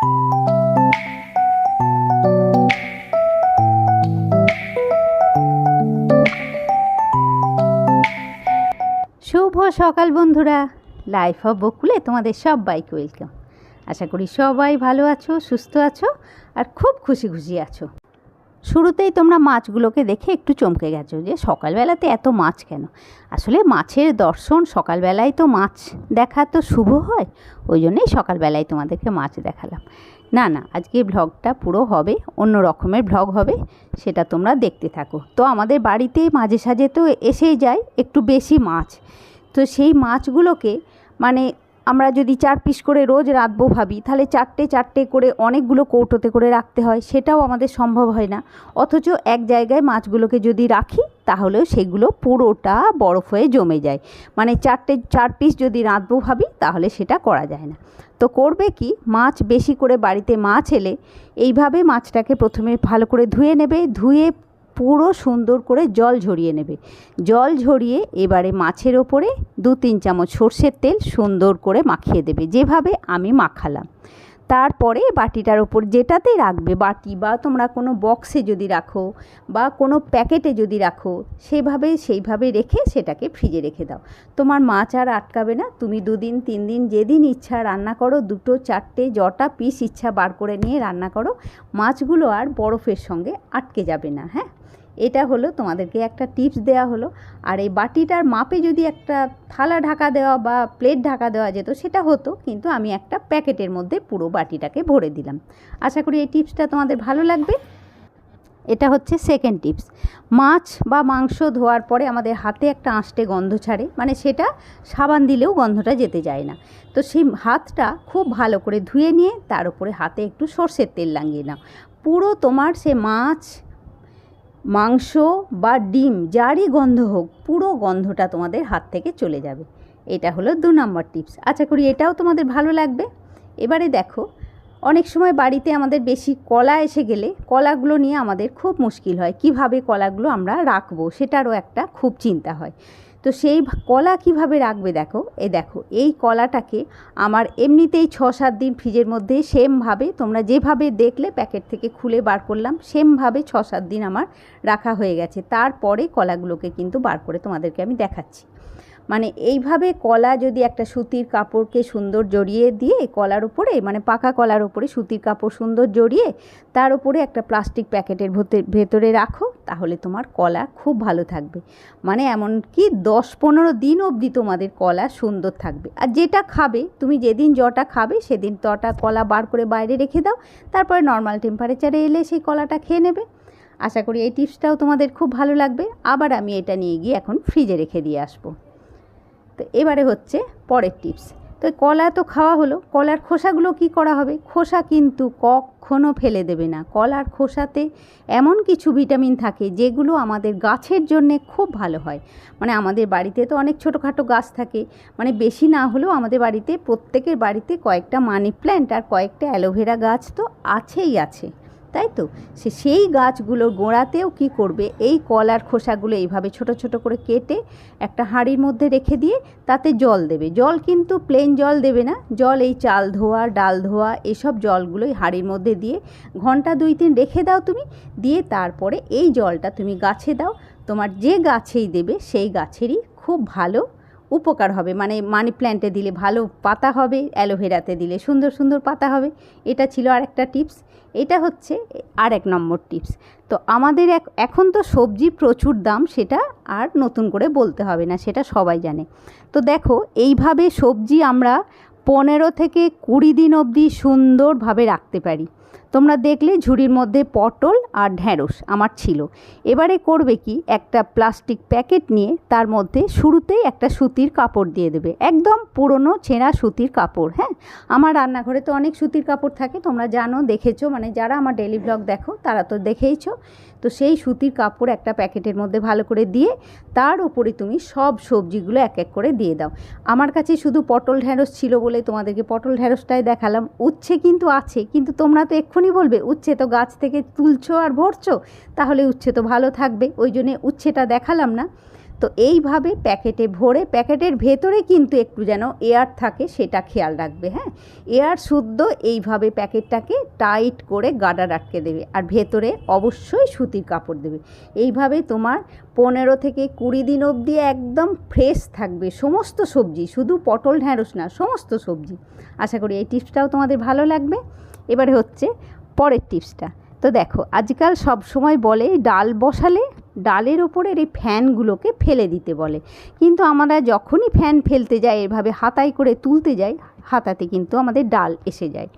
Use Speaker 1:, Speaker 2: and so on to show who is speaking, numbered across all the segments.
Speaker 1: শুভ সকাল বন্ধুরা। Life of বকুলে তোমাদের সবাইকে ওয়েলকাম আশা করি সবাই ভালো আছো, সুস্থ আছো, আর খুব খুশি খুশি আছো। শুরুতেই তোমরা মাছগুলোকে দেখে একটু চমকে গেছো যে সকালবেলাতে এত মাছ কেন? আসলে মাছের দর্শন সকালবেলায় তো মাছ দেখা তো শুভ হয়, ওই জন্যই সকালবেলায় তোমাদেরকে মাছ দেখালাম। না না, আজকে ভ্লগটা পুরো হবে, অন্য রকমের ভ্লগ হবে, সেটা তোমরা দেখতে থাকো। তো আমাদের বাড়িতে মাঝে সাঝে তো এসেই যায়, একটু বেশি মাছ। তো সেই মাছগুলোকে মানে আমরা যদি চার পিস করে রোজ রাঁধবো ভাবি, তাহলে চারটে চারটে করে অনেকগুলো কৌটোতে করে রাখতে হয়, সেটাও আমাদের সম্ভব হয় না। অথচ এক জায়গায় মাছগুলোকে যদি রাখি, তাহলেও সেগুলো পুরোটা বরফ হয়ে জমে যায়। মানে চারটে, চার পিস যদি রাঁধবো ভাবি, তাহলে সেটা করা যায় না। তো করবে কি? মাছ বেশি করে বাড়িতে মাছ এলে, এইভাবে মাছটাকে প্রথমে ভালো করে ধুয়ে নেবে, ধুয়ে পুরো সুন্দর করে জল ঝরিয়ে নেবে। জল ঝরিয়ে এবারে মাছের ওপরে দু তিন চামচ সর্ষের তেল সুন্দর করে মাখিয়ে দেবে, যেভাবে আমি মাখালাম। তারপরে বাটিটার ওপর যেটাতে রাখবে, বাটি বা তোমরা কোনো বক্সে যদি রাখো বা কোনো প্যাকেটে যদি রাখো, সেভাবে সেইভাবে রেখে সেটাকে ফ্রিজে রেখে দাও। তোমার মাছ আর আটকাবে না, তুমি দুদিন, তিন দিন যেদিন ইচ্ছা রান্না করো, দুটো, চারটে জটা পিস ইচ্ছা বার করে নিয়ে রান্না করো, মাছগুলো আর বরফের সঙ্গে আটকে যাবে না হ্যাঁ? এটা হলো তোমাদেরকে একটা টিপস দেওয়া হলো। আর এই বাটিটার মাপে যদি একটা থালা ঢাকা দেওয়া বা প্লেট ঢাকা দেওয়া যেত, সেটা হতো, কিন্তু আমি একটা প্যাকেটের মধ্যে পুরো বাটিটাকে ভরে দিলাম। আশা করি এই টিপসটা তোমাদের ভালো লাগবে। এটা হচ্ছে সেকেন্ড টিপস মাছ বা মাংস ধোয়ার পরে আমাদের হাতে একটা আঁশটে গন্ধ ছাড়ে মানে সেটা সাবান দিলেও গন্ধটা যেতে যায় না। তো সেই হাতটা খুব ভালো করে ধুয়ে নিয়ে তার উপরে হাতে একটু সর্ষের তেল লাগিয়ে নাও। পুরো তোমার সে মাছ মাংস বা ডিম, যারই গন্ধ হোক, পুরো গন্ধটা তোমাদের হাত থেকে চলে যাবে। এটা হলো দু নম্বর টিপস। আচ্ছা করি এটাও তোমাদের ভালো লাগবে। এবারে দেখো, অনেক সময় বাড়িতে আমাদের বেশি কলা এসে গেলে কলাগুলো নিয়ে আমাদের খুব মুশকিল হয়। কীভাবে কলাগুলো আমরা রাখব, সেটারও একটা খুব চিন্তা হয়। তো সেই কলা কীভাবে রাখবে দেখো? এ দেখো, এই কলাটাকে আমার এমনিতেই ছ সাত দিন ফ্রিজের মধ্যে সেমভাবে তোমরা যেভাবে দেখলে প্যাকেট থেকে খুলে বার করলাম, সেমভাবে ছ সাত দিন আমার রাখা হয়ে গেছে। তারপরে কলাগুলোকে কিন্তু বার করে তোমাদেরকে আমি দেখাচ্ছি। মানে এইভাবে কলা যদি একটা সুতির কাপড়কে সুন্দর জড়িয়ে দিয়ে কলার উপরে মানে পাকা কলার উপরে সুতির কাপড় সুন্দর জড়িয়ে তার উপরে একটা প্লাস্টিক প্যাকেটের ভেতরে রাখো, তাহলে তোমার কলা খুব ভালো থাকবে। মানে এমনকি দশ পনেরো দিন অবধি তোমাদের কলা সুন্দর থাকবে। আর যেটা খাবে, তুমি যেদিন জটা খাবে, সেদিন তটা কলা বার করে বাইরে রেখে দাও, তারপরে নর্মাল টেম্পারেচারে এলে সেই কলাটা খেয়ে নেবে। আশা করি এই টিপসটাও তোমাদের খুব ভালো লাগবে। আবার আমি এটা নিয়ে গিয়ে এখন ফ্রিজে রেখে দিয়ে আসব। তো এবারে হচ্ছে পরের টিপস। তো কলা তো খাওয়া হলো, কলার খোসাগুলো কি করা হবে? খোসা কিন্তু কখনো ফেলে দেবে না। কলার খোসাতে এমন কিছু ভিটামিন থাকে যেগুলো আমাদের গাছের জন্যে খুব ভালো হয়। মানে আমাদের বাড়িতে তো অনেক ছোটোখাটো গাছ থাকে মানে বেশি না হলেও আমাদের বাড়িতে, প্রত্যেকের বাড়িতে কয়েকটা মানি প্ল্যান্ট আর কয়েকটা অ্যালোভেরা গাছ তো আছেই আছে। তাই তো? সে সেই গাছগুলোর গোড়াতেও কি করবে? এই কলার খোসাগুলো এইভাবে ছোট ছোট করে কেটে একটা হাঁড়ির মধ্যে রেখে দিয়ে তাতে জল দেবে। জল কিন্তু প্লেন জল দেবে না। জল এই চাল ধোয়া, ডাল ধোয়া, এসব জলগুলোই হাঁড়ির মধ্যে দিয়ে ঘণ্টা দুই তিন রেখে দাও তুমি। দিয়ে তারপরে এই জলটা তুমি গাছে দাও। তোমার যে গাছেই দেবে সেই গাছেরই খুব ভালো উপকার হবে। মানে মানি প্ল্যান্টে দিলে ভালো পাতা হবে অ্যালোভেরাতে দিলে সুন্দর সুন্দর পাতা হবে। এটা ছিল আর একটা টিপস। এটা হচ্ছে আর এক নম্বর টিপস। তো আমাদের এক, এখন তো সবজি প্রচুর দাম, সেটা আর নতুন করে বলতে হবে না, সেটা সবাই জানে। তো দেখো, এইভাবে সবজি আমরা পনেরো থেকে কুড়ি দিন অবধি সুন্দরভাবে রাখতে পারি। তোমরা দেখলে ঝুড়ির মধ্যে পটল আর ঢ্যাঁড়স আমার ছিল। এবারে করবে কি? একটা প্লাস্টিক প্যাকেট নিয়ে তার মধ্যে শুরুতেই একটা সুতির কাপড় দিয়ে দেবে। একদম পুরনো ছেঁড়া সুতির কাপড় হ্যাঁ? আমার রান্নাঘরে তো অনেক সুতির কাপড় থাকে, তোমরা জানো, দেখেছ? মানে যারা আমার ডেলি ব্লগ দেখো, তারা তো দেখেইছো। তো সেই সুতির কাপড় একটা প্যাকেটের মধ্যে ভালো করে দিয়ে তার উপরে তুমি সব সবজিগুলো এক এক করে দিয়ে দাও। আমার কাছে শুধু পটল ঢ্যাঁড়স ছিল বলে তোমাদেরকে পটল ঢ্যাঁড়সটাই দেখালাম। উচ্ছে কিন্তু আছে, কিন্তু তোমরা তো এক্ষুনি বলবে উচ্ছে তো গাছ থেকে তুলছো আর ভরছো? তাহলে উচ্ছে তো ভালো থাকবে। ওই জন্যে উচ্ছেটা দেখালাম না। তো এইভাবে প্যাকেটে ভরে, প্যাকেটের ভেতরে কিন্তু একটু যেন এয়ার থাকে সেটা খেয়াল রাখবে হ্যাঁ? এয়ার শুদ্ধ, এইভাবে প্যাকেটটাকে টাইট করে গার্ডার আটকে দেবে আর ভেতরে অবশ্যই সুতির কাপড় দেবে। এইভাবে তোমার পনেরো থেকে কুড়ি দিন অবধি একদম ফ্রেশ থাকবে সমস্ত সবজি, শুধু পটল, ঢ্যাঁড়স না, সমস্ত সবজি। আশা করি এই টিপসটাও তোমাদের ভালো লাগবে। এবারে হচ্ছে পরের টিপসটা। তো দেখো, আজকাল সব সময় বলে ডাল বসালে ডালের ওপরের এই ফ্যানগুলোকে ফেলে দিতে বলে। কিন্তু আমরা যখনই ফ্যান ফেলতে যাই, এভাবে হাতায় করে তুলতে যাই, হাতাতে কিন্তু আমাদের ডাল এসে যায়।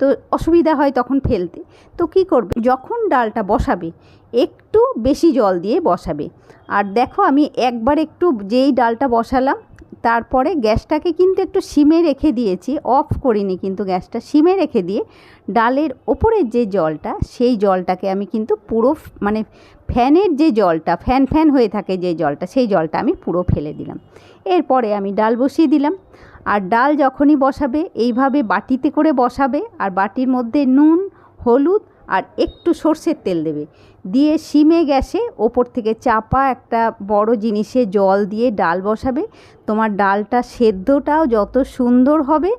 Speaker 1: তো অসুবিধা হয় তখন ফেলতে। তো কি করবে? যখন ডালটা বসাবে, একটু বেশি জল দিয়ে বসাবে। আর দেখো, আমি একবার একটু যেই ডালটা বসালাম তারপরে গ্যাসটাকে কিন্তু একটু সিমে রেখে দিয়েছি, অফ করিনি কিন্তু গ্যাসটা সিমে রেখে দিয়ে ডালের ওপরের যে জলটা, সেই জলটাকে আমি কিন্তু পুরো মানে ফ্যানের যে জলটা, ফ্যান ফ্যান হয়ে থাকে যে জলটা, সেই জলটা আমি পুরো ফেলে দিলাম। এরপরে আমি ডাল বসিয়ে দিলাম। আর ডাল যখনই বসাবে, এইভাবে বাটিতে করে বসাবে। আর বাটির মধ্যে নুন, হলুদ আর একটু সর্ষের তেল দেবে। দিয়ে সিমে গ্যাসে ওপর থেকে চাপা একটা বড় জিনিসে জল দিয়ে ডাল বসাবে। তোমার ডালটা সেদ্ধটাও যত সুন্দর হবে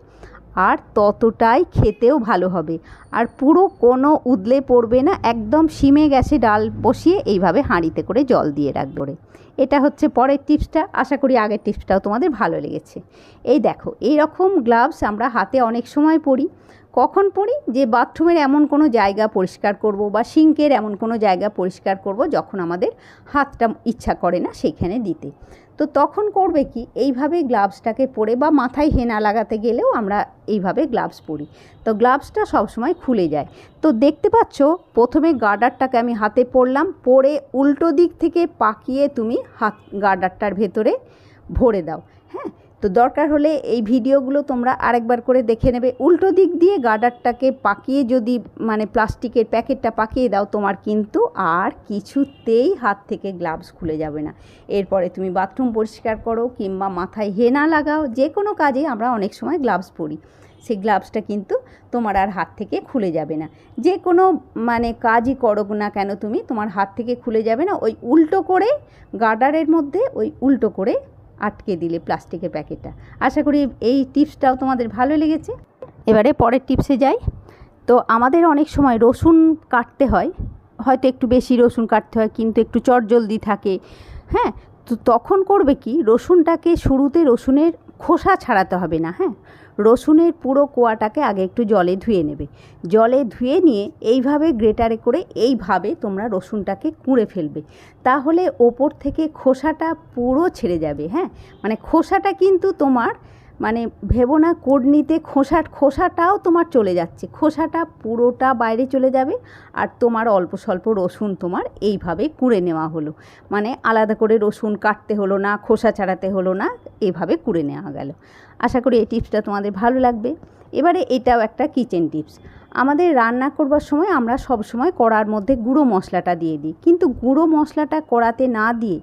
Speaker 1: আর ততটাই খেতেও ভালো হবে। আর পুরো কোনো উদলে পড়বে না, একদম সিমে গ্যাসে ডাল বসিয়ে এইভাবে হাঁড়িতে করে জল দিয়ে রাখবে এটা হচ্ছে পরের টিপসটা, আশা করি আগের টিপসটাও তোমাদের ভালো লেগেছে। এই দেখো এই রকম গ্লাভস আমরা হাতে অনেক সময় পরি। কখন পরি? যে বাথরুমের এমন কোনো জায়গা পরিষ্কার করব বা সিঙ্কের এমন কোনো জায়গা পরিষ্কার করব যখন আমাদের হাতটা ইচ্ছা করে না সেখানে দিতে। তো তখন করবে কি? এইভাবে গ্লাভসটাকে পরে বা মাথায় হেনা লাগাতে গেলেও আমরা এইভাবে গ্লাভস পরি। তো গ্লাভসটা সবসময় খুলে যায়। তো দেখতে পাচ্ছ, প্রথমে গার্ডারটাকে আমি হাতে পরলাম, পরে উল্টো দিক থেকে পাকিয়ে তুমি হাত, গার্ডারটার ভেতরে ভরে দাও। হ্যাঁ? তো দরকার হলে এই ভিডিওগুলো তোমরা আরেকবার করে দেখে নেবে। উল্টো দিক দিয়ে গার্ডারটাকে পাকিয়ে যদি মানে প্লাস্টিকের প্যাকেটটা পাকিয়ে দাও, তোমার কিন্তু আর কিছুতেই হাত থেকে গ্লাভস খুলে যাবে না। এরপরে তুমি বাথরুম পরিষ্কার করো কিংবা মাথায় হেনা লাগাও, যে কোনো কাজে আমরা অনেক সময় গ্লাভস পরি। সেই গ্লাভসটা কিন্তু তোমার আর হাত থেকে খুলে যাবে না। যে কোনো মানে কাজই করো না কেন তুমি, তোমার হাত থেকে খুলে যাবে না। ওই উল্টো করে, গার্ডারের মধ্যে ওই উল্টো করে আটকে দিলে প্লাস্টিকের প্যাকেটটা। আশা করি এই টিপসটাও তোমাদের ভালো লেগেছে। এবারে পরের টিপসে যাই। তো আমাদের অনেক সময় রসুন কাটতে হয়। হয়তো একটু বেশি রসুন কাটতে হয়, কিন্তু একটু চটজলদি থাকে। হ্যাঁ তো তখন করবে কি? রসুনটাকে শুরুতে রসুনের খোসা ছাড়াতে হবে না হ্যাঁ? রসুনের পুরো কোয়াটাকে আগে একটু জলে ধুয়ে নেবে। জলে ধুয়ে নিয়ে এইভাবে গ্রেটারে করে এইভাবে তোমরা রসুনটাকে কুঁড়ে ফেলবে। তাহলে ওপর থেকে খোসাটা পুরো ছেড়ে যাবে হ্যাঁ? মানে খোসাটা কিন্তু তোমার মানে ভেবো না কোডনিতে খোসা, খোসাটাও তোমার চলে যাচ্ছে। খোসাটা পুরোটা বাইরে চলে যাবে আর তোমার অল্প স্বল্প রসুন তোমার এইভাবে কুড়ে নেওয়া হলো। মানে আলাদা করে রসুন কাটতে হলো না, খোসা ছাড়াতে হলো না, এভাবে কুড়ে নেওয়া গেল। আশা করি এই টিপসটা তোমাদের ভালো লাগবে। এবারে এটাও একটা কিচেন টিপস। আমাদের রান্না করবার সময় আমরা সব সময় কড়ার মধ্যে গুঁড়ো মশলাটা দিয়ে দিই। কিন্তু গুঁড়ো মশলাটা কড়াতে না দিয়ে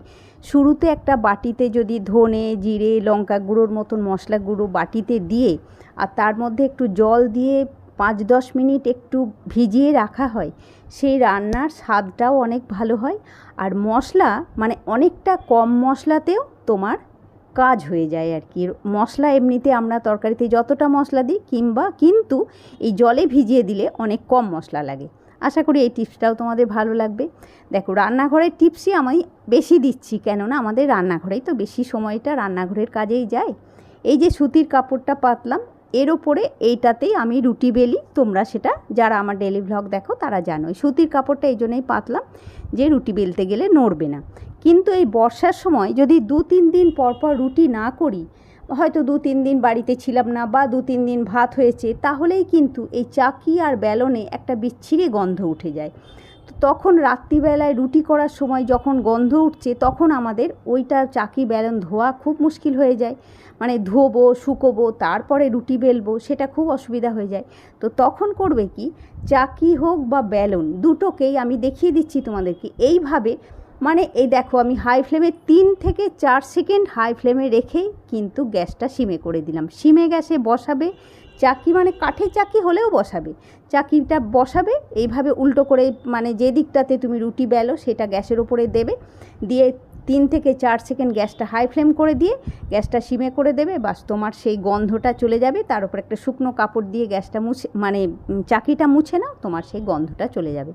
Speaker 1: শুরুতে একটা বাটিতে যদি ধনে, জিরে, লঙ্কা গুঁড়োর মতন মশলা গুঁড়ো বাটিতে দিয়ে আর তার মধ্যে একটু জল দিয়ে পাঁচ দশ মিনিট একটু ভিজিয়ে রাখা হয়, সেই রান্নার স্বাদটাও অনেক ভালো হয়। আর মশলা মানে অনেকটা কম মশলাতেও তোমার কাজ হয়ে যায় আর কি। মশলা এমনিতে আমরা তরকারিতে যতটা মশলা দিই কিংবা, কিন্তু এই জলে ভিজিয়ে দিলে অনেক কম মশলা লাগে। আশা করি এই টিপসটাও তোমাদের ভালো লাগবে। দেখো রান্নাঘরের টিপসই আমি বেশি দিচ্ছি, কেননা আমাদের রান্নাঘরেই তো বেশি সময়টা রান্নাঘরের কাজেই যায়। এই যে সুতির কাপড়টা পাতলাম, এর ওপরে এইটাতেই আমি রুটি বেলি, তোমরা সেটা যারা আমার ডেলি ভ্লগ দেখো তারা জানো সুতির কাপড়টা এই জন্যই পাতলাম যে রুটি বেলতে গেলে নড়বে না। কিন্তু এই বর্ষার সময় যদি দু তিন দিন পর পর রুটি না করি হয়তো দু তিন দিন বাড়িতে ছিলাম না বা দু তিন দিন ভাত হয়েছে, তাহলেই কিন্তু এই চাকি আর বেলনে একটা বিচ্ছিরি গন্ধ উঠে যায়। তো তখন রাত্রিবেলায় রুটি করার সময় যখন গন্ধ উঠছে, তখন আমাদের ওইটা চাকি বেলন ধোয়া খুব মুশকিল হয়ে যায়। মানে ধোবো, শুকোবো, তারপরে রুটি বেলবো, সেটা খুব অসুবিধা হয়ে যায়। তো তখন করবে কি? চাকি হোক বা বেলন দুটোকেই আমি দেখিয়ে দিচ্ছি তোমাদেরকে। এইভাবে মানে এই দেখো, আমি হাই ফ্লেমে তিন থেকে চার সেকেন্ড হাই ফ্লেমে রেখেই কিন্তু গ্যাসটা সিমে করে দিলাম। সিমে গ্যাসে বসাবে, চাকি মানে কাঠে চাকি হলেও বসাবে। চাকিটা বসাবে, এইভাবে উল্টো করে মানে যে দিকটাতে তুমি রুটি বেলো সেটা গ্যাসের ওপরে দেবে। দিয়ে তিন থেকে চার সেকেন্ড গ্যাসটা হাই ফ্লেম করে দিয়ে গ্যাসটা সিমে করে দেবে, বাস তোমার সেই গন্ধটা চলে যাবে, তার উপর একটা শুকনো কাপড় দিয়ে গ্যাসটা মুছে মানে চাকিটা মুছে নাও, তোমার সেই গন্ধটা চলে যাবে।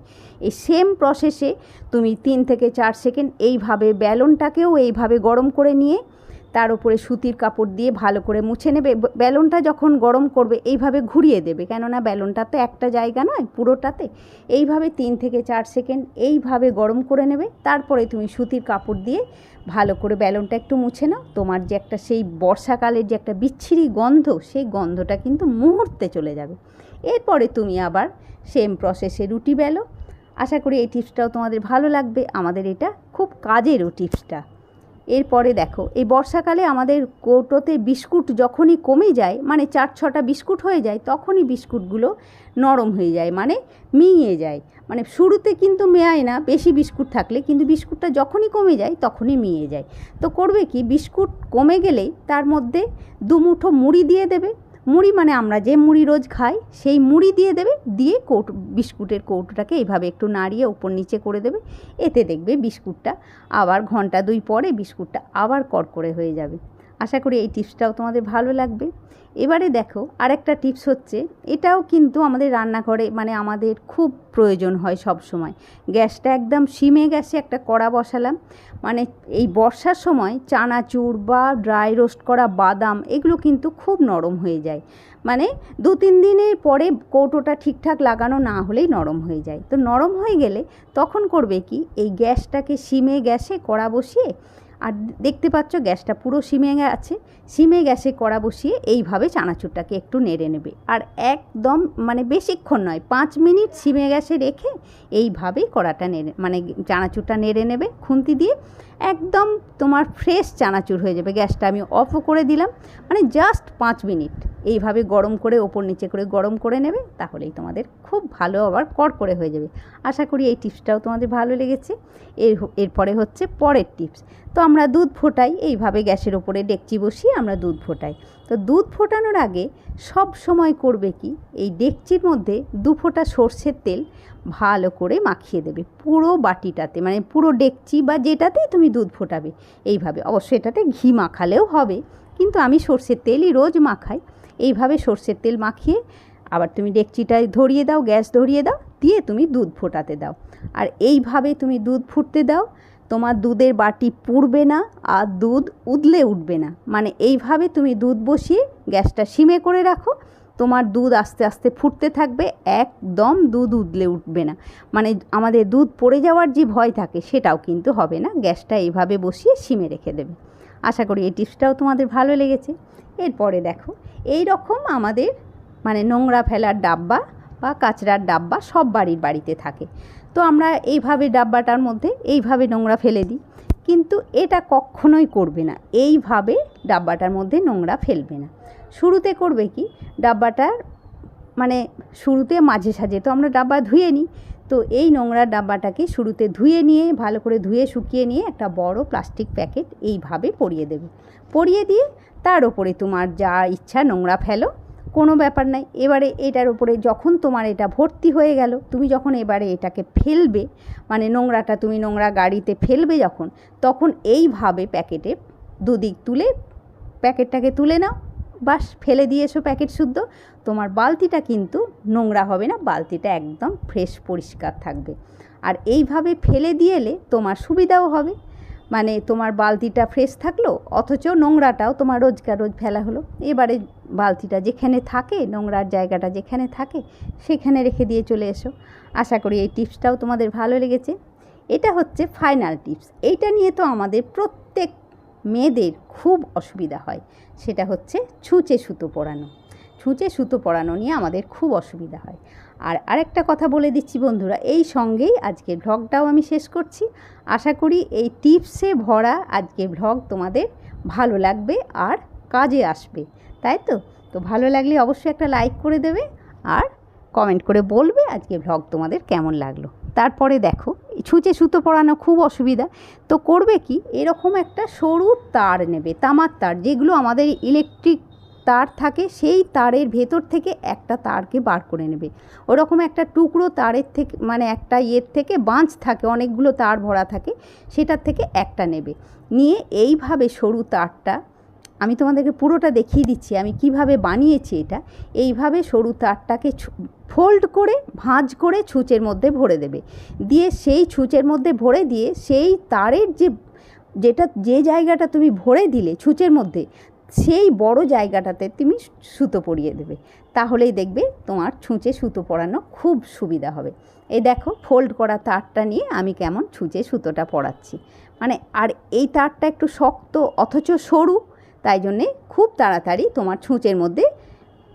Speaker 1: এই সেম প্রসেসে তুমি তিন থেকে চার সেকেন্ড এইভাবে ব্যালনটাকেও এইভাবে গরম করে নিয়ে তার উপরে সুতির কাপড় দিয়ে ভালো করে মুছে নেবে। ব্যালনটা যখন গরম করবে, এইভাবে ঘুরিয়ে দেবে। কেননা ব্যালনটা তো একটা জায়গা নয়, পুরোটাতে। এইভাবে তিন থেকে চার সেকেন্ড এইভাবে গরম করে নেবে। তারপরে তুমি সুতির কাপড় দিয়ে ভালো করে ব্যালনটা একটু মুছে নাও। তোমার যে একটা সেই বর্ষাকালের যে একটা বিচ্ছিরি গন্ধ, সেই গন্ধটা কিন্তু মুহূর্তে চলে যাবে। এরপরে তুমি আবার সেম প্রসেসে রুটি বেলো। আশা করি এই টিপসটাও তোমাদের ভালো লাগবে। আমাদের এটা খুব কাজেরও টিপসটা এরপরে দেখো, এই বর্ষাকালে আমাদের কৌটোতে বিস্কুট যখনই কমে যায় মানে চার ছটা বিস্কুট হয়ে যায়, তখনই বিস্কুটগুলো নরম হয়ে যায় মানে মিয়ে যায়। মানে শুরুতে কিন্তু মেয়ায় না, বেশি বিস্কুট থাকলে, কিন্তু বিস্কুটটা যখনই কমে যায়, তখনই মিয়ে যায়। তো করবে কি, বিস্কুট কমে গেলেই তার মধ্যে দু মুঠো মুড়ি দিয়ে দেবে মুড়ি মানে আমরা যে মুড়ি রোজ খাই, সেই মুড়ি দিয়ে দেবে, দিয়ে কৌটো, বিস্কুটের কৌটোটাকে এইভাবে একটু নাড়িয়ে ওপর নিচে করে দেবে। এতে দেখবে বিস্কুটটা আবার ঘণ্টা দুই পরে বিস্কুটটা আবার কড়কড়ে হয়ে যাবে। আশা করি এই টিপসটাও তোমাদের ভালো লাগবে। এবারে দেখো, আরেকটা টিপস হচ্ছে, এটাও কিন্তু আমাদের রান্নাঘরে মানে আমাদের খুব প্রয়োজন হয় সব সময় গ্যাসটা একদম সিমে গ্যাসে একটা কড়া বসালাম। মানে এই বর্ষার সময় চানাচুর বা ড্রাই রোস্ট করা বাদাম, এগুলো কিন্তু খুব নরম হয়ে যায়। মানে দু তিন দিনের পরে কৌটোটা ঠিকঠাক লাগানো না হলেই নরম হয়ে যায়। তো নরম হয়ে গেলে তখন করবে কি, এই গ্যাসটাকে সিমে গ্যাসে কড়া বসিয়ে আর দেখতে পাচ্ছ গ্যাসটা পুরো সিমে আছে। সিমে গ্যাসে কড়া বসিয়ে এইভাবে চানাচুরটাকে একটু নেড়ে নেবে। আর একদম মানে বেশিক্ষণ নয়, পাঁচ মিনিট সিমে গ্যাসে রেখে এইভাবেই কড়াটা নেড়ে মানে চানাচুরটা নেড়ে নেবে খুন্তি দিয়ে। একদম তোমার ফ্রেশ চানাচুর হয়ে যাবে। গ্যাসটা আমি অফও করে দিলাম। মানে জাস্ট পাঁচ মিনিট। এইভাবে গরম করে, ওপর নিচে করে গরম করে নেবে, তাহলেই তোমাদের খুব ভালো আবার কড়কড়ে হয়ে যাবে। আশা করি এই টিপসটাও তোমাদের ভালো লেগেছে। এর এরপরে হচ্ছে পরের টিপস। তো আমরা দুধ ফোটাই, এইভাবে গ্যাসের ওপরে ডেকচি বসিয়ে আমরা দুধ ফোটাই। তো দুধ ফোটানোর আগে সব সময় করবে কি? এই ডেকচির মধ্যে দু ফোঁটা সর্ষের তেল ভালো করে মাখিয়ে দেবে। পুরো বাটিটাতে মানে পুরো ডেকচি বা যেটাতেই তুমি দুধ ফোটাবে, এইভাবে। অবশ্যই এটাতে ঘি মাখালেও হবে, কিন্তু আমি সর্ষের তেলই রোজ মাখাই। এইভাবে সর্ষের তেল মাখিয়ে আবার তুমি ডেকচিটায় ধরিয়ে দাও, গ্যাস ধরিয়ে দাও, দিয়ে তুমি দুধ ফোটাতে দাও। আর এইভাবে তুমি দুধ ফুটতে দাও, তোমার দুধের বাটি পুড়বে না আর দুধ উদলে উঠবে না। মানে এইভাবে তুমি দুধ বসিয়ে গ্যাসটা সিমে করে রাখো, তোমার দুধ আস্তে আস্তে ফুটতে থাকবে, একদম দুধ উদলে উঠবে না। মানে আমাদের দুধ পড়ে যাওয়ার যে ভয় থাকে সেটাও কিন্তু হবে না, গ্যাসটা এইভাবে বসিয়ে সিমে রেখে দেবে। আশা করি এই টিপসটাও তোমাদের ভালো লেগেছে। এরপরে দেখো, এই রকম আমাদের মানে নোংরা ফেলার ডাব্বা বা কাচরার ডাব্বা সব বাড়ির বাড়িতে থাকে। তো আমরা এইভাবে ডাব্বাটার মধ্যে এইভাবে নোংরা ফেলে দিই, কিন্তু এটা কখনোই করবে না। এইভাবে ডাব্বাটার মধ্যে নোংরা ফেলবে না। শুরুতে করবে কি, ডাব্বাটার মানে শুরুতে মাঝে সাঝে তো আমরা ডাব্বা ধুয়ে নিই, তো এই নোংরা ডাব্বাটাকে শুরুতে ধুয়ে নিয়ে, ভালো করে ধুয়ে শুকিয়ে নিয়ে একটা বড় প্লাস্টিক প্যাকেট এইভাবে পরিয়ে দেবে। পরিয়ে দিয়ে তার ওপরে তোমার যা ইচ্ছা নোংরা ফেলো, কোনো ব্যাপার নাই। এবারে এটার উপরে যখন তোমার এটা ভর্তি হয়ে গেল, তুমি যখন এবারে এটাকে ফেলবে মানে নোংরাটা তুমি নোংরা গাড়িতে ফেলবে যখন, তখন এইভাবে প্যাকেটে দুদিক তুলে প্যাকেটটাকে তুলে নাও। বাস, ফেলে দিয়ে এসো প্যাকেট শুদ্ধ। তোমার বালতিটা কিন্তু নোংরা হবে না, বালতিটা একদম ফ্রেশ, পরিষ্কার থাকবে। আর এইভাবে ফেলে দিয়ে এলে তোমার সুবিধাও হবে। মানে তোমার বালতিটা ফ্রেশ থাকল, অথচ নোংরাটাও তোমার রোজকার রোজ ফেলা হলো। এবারে বালতিটা যেখানে থাকে, নোংরার জায়গাটা যেখানে থাকে, সেখানে রেখে দিয়ে চলে এসো। আশা করি এই টিপসটাও তোমাদের ভালো লেগেছে। এটা হচ্ছে ফাইনাল টিপস এইটা নিয়ে তো আমাদের প্রত্যেক মেয়েদের খুব অসুবিধা হয়। সেটা হচ্ছে ছুঁচে সুতো পরানো। ছুঁচে সুতো পরানো নিয়ে আমাদের খুব অসুবিধা হয়। আর আরেকটা কথা বলে দিচ্ছি বন্ধুরা, এই সঙ্গেই আজকে ভ্লগটাও আমি শেষ করছি। আশা করি এই টিপসে ভরা আজকে ভ্লগ তোমাদের ভালো লাগবে আর কাজে আসবে, তাই তো? তো ভালো লাগলে অবশ্যই একটা লাইক করে দেবে আর কমেন্ট করে বলবে আজকে ভ্লগ তোমাদের কেমন লাগল। তারপরে দেখো ছুঁচে সুতো পরানো খুব অসুবিধা। তো করবে কি? এরকম একটা সরু তার নেবে, তামার তার, যেগুলো আমাদের ইলেকট্রিক তার থাকে, সেই তারের ভেতর থেকে একটা তারকে বার করে নেবে। ওরকম একটা টুকরো তারের থেকে মানে একটা ইয়ের থেকে বাঁচ থাকে, অনেকগুলো তার ভরা থাকে, সেটার থেকে একটা নেবে। নিয়ে এইভাবে সরু তারটা, আমি তোমাদেরকে পুরোটা দেখিয়ে দিচ্ছি, আমি কীভাবে বানিয়েছি এটা, এইভাবে সরু তারটাকে ফোল্ড করে, ভাঁজ করে ছুঁচের মধ্যে ভরে দেবে। দিয়ে সেই ছুঁচের মধ্যে ভরে দিয়ে, সেই তারের যে, যেটা, যে জায়গাটা তুমি ভরে দিলে ছুঁচের মধ্যে সেই বড় জায়গাটাতে তুমি সুতো পরিয়ে দেবে। তাহলেই দেখবে তোমার ছুঁচে সুতো পরানো খুব সুবিধা হবে। এই দেখো ফোল্ড করা তারটা নিয়ে আমি কেমন ছুঁচে সুতোটা পরাচ্ছি। মানে আর এই তারটা একটু শক্ত অথচ সরু, তাই জন্যে খুব তাড়াতাড়ি তোমার ছুঁচের মধ্যে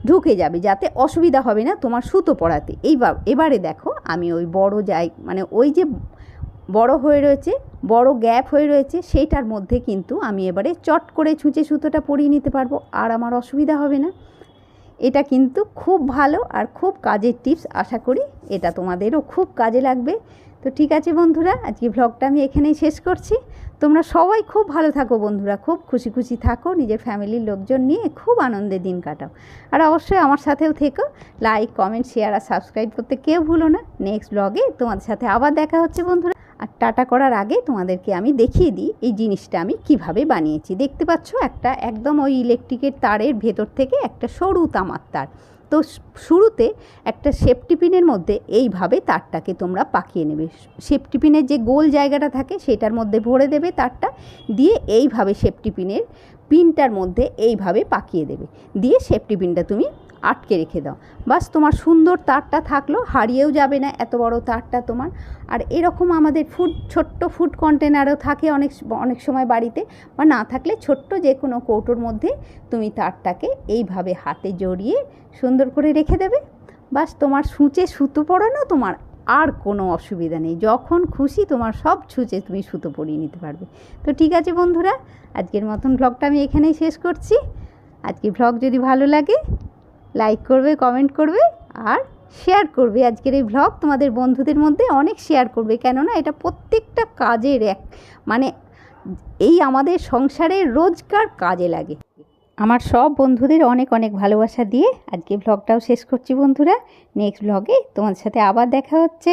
Speaker 1: ঢুকে যাবে, যাতে অসুবিধা হবে না তোমার সুতো পরাতে। এইবার এবারে দেখো, আমি ওই বড় জায় মানে ওই যে বড় হয়ে রয়েছে বড় গ্যাপ হয়ে রয়েছে, সেইটার মধ্যে কিন্তু আমি এবারে চট করে ছুঁচে সুতোটা পরিয়ে নিতে পারব, আর আমার অসুবিধা হবে না। এটা কিন্তু খুব ভালো আর খুব কাজের টিপস, আশা করি এটা তোমাদেরও খুব কাজে লাগবে। তো ঠিক আছে বন্ধুরা, আজকে ভ্লগটা আমি এখানেই শেষ করছি। তোমরা সবাই খুব ভালো থাকো বন্ধুরা, খুব খুশি খুশি থাকো, নিজের ফ্যামিলির লোকজন নিয়ে খুব আনন্দে দিন কাটাও। আর অবশ্যই আমার সাথেও থেকো লাইক কমেন্ট শেয়ার আর সাবস্ক্রাইব করতে কেউ ভুলো না। নেক্সট ব্লগে তোমাদের সাথে আবার দেখা হচ্ছে বন্ধুরা। আর টাটা করার আগে তোমাদেরকে আমি দেখিয়ে দিই এই জিনিসটা আমি কীভাবে বানিয়েছি। দেখতে পাচ্ছ একটা একদম ওই ইলেকট্রিকের তারের ভেতর থেকে একটা সরু তামার তার। তো শুরুতে একটা সেফটি পিনের মধ্যে এইভাবে তারটাকে তোমরা পাকিয়ে নেবে। সেফটি পিনের যে গোল জায়গাটা থাকে সেটার মধ্যে ভরে দেবে তারটা, দিয়ে এইভাবে সেফটি পিনের পিনটার মধ্যে এইভাবে পাকিয়ে দেবে। দিয়ে সেফটি পিনটা তুমি আটকে রেখে দাও। বাস তোমার সুন্দর তারটা থাকল, হারিয়েও যাবে না এত বড় তারটা তোমার। আর এরকম আমাদের ফুড, ছোট্ট ফুড কন্টেনারও থাকে অনেক অনেক সময় বাড়িতে, বা না থাকলে ছোট্ট যে কোনো কৌটোর মধ্যে তুমি তারটাকে এইভাবে হাতে জড়িয়ে সুন্দর করে রেখে দেবে। বাস তোমার সূচে সুতো পড়ানো তোমার আর কোনো অসুবিধা নেই। যখন খুশি তোমার সব ছুঁচে তুমি সুতো পরিয়ে নিতে পারবে। তো ঠিক আছে বন্ধুরা, আজকের মতন ভ্লগটা আমি এখানেই শেষ করছি। আজকে ভ্লগ যদি ভালো লাগে লাইক করবে কমেন্ট করবে আর শেয়ার করবে। আজকের এই ভ্লগ তোমাদের বন্ধুদের মধ্যে অনেক শেয়ার করবে। কেননা এটা প্রত্যেকটা কাজের এক মানে এই আমাদের সংসারে রোজকার কাজে লাগে। আমার সব বন্ধুদের অনেক অনেক ভালোবাসা দিয়ে আজকে ভ্লগটাও শেষ করছি বন্ধুরা। নেক্সট ভ্লগে তোমার সাথে আবার দেখা হচ্ছে।